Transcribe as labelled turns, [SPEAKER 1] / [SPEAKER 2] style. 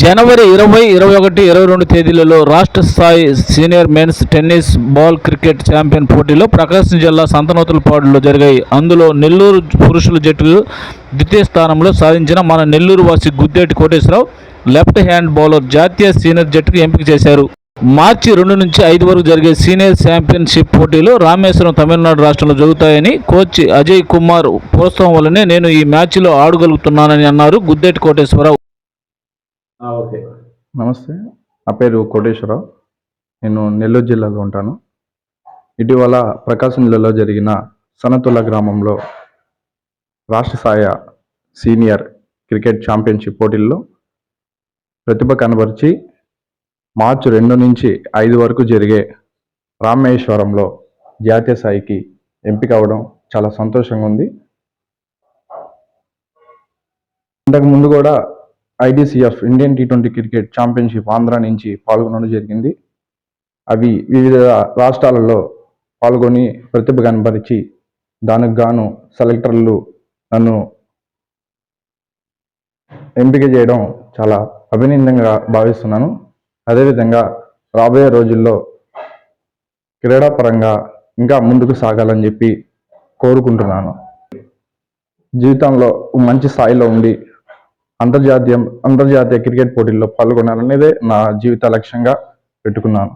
[SPEAKER 1] జనవరి ఇరవై ఇరవై ఒకటి ఇరవై రెండు తేదీలలో రాష్ట్ర స్థాయి senior men's tennis ball cricket champion పోటీలో ప్రకాశం జిల్లా సంతనోతులపాడులో జరిగాయి. అందులో నెల్లూరు పురుషుల జట్టు ద్వితీయ స్థానంలో సాధించిన మన నెల్లూరు వాసి Guddeti Koteswararao left hand bowler జాతీయ సీనియర్ జట్టుకు ఎంపిక చేశారు. మార్చి రెండు నుంచి ఐదు వరకు జరిగే సీనియర్ ఛాంపియన్షిప్ పోటీలు రామేశ్వరం తమిళనాడు రాష్ట్రంలో జరుగుతాయని కోచ్ అజయ్ కుమార్ ప్రోత్సాహం వల్లనే నేను ఈ మ్యాచ్లో ఆడగలుగుతున్నానని అన్నారు గుద్దేటి కోటేశ్వరరావు.
[SPEAKER 2] ఓకే.
[SPEAKER 3] నమస్తే. నా పేరు కోటేశ్వరరావు. నేను నెల్లూరు జిల్లాలో ఉంటాను. ఇటీవల ప్రకాశం జిల్లాలో జరిగిన సనతుల గ్రామంలో రాష్ట్ర స్థాయి సీనియర్ క్రికెట్ ఛాంపియన్షిప్ పోటీల్లో ప్రతిభ కనబరిచి మార్చి రెండు నుంచి ఐదు వరకు జరిగే రామేశ్వరంలో జాతీయ స్థాయికి ఎంపిక అవ్వడం చాలా సంతోషంగా ఉంది. ఇంతకు ముందు కూడా IDCF Indian T twenty cricket championship Andhra నుంచి పాల్గొనడం జరిగింది. అవి వివిధ రాష్ట్రాలలో పాల్గొని ప్రతిభ కనపరిచి దానికి గాను సెలెక్టర్లు నన్ను ఎంపిక చేయడం చాలా అభినందంగా భావిస్తున్నాను. అదేవిధంగా రాబోయే రోజుల్లో క్రీడాపరంగా ఇంకా ముందుకు సాగాలని చెప్పి కోరుకుంటున్నాను. జీవితంలో మంచి స్థాయిలో ఉండి అంతర్జాతీయ అంతర్జాతీయ క్రికెట్ పోటీల్లో పాల్గొనాలనేదే నా జీవిత లక్ష్యంగా పెట్టుకున్నాను.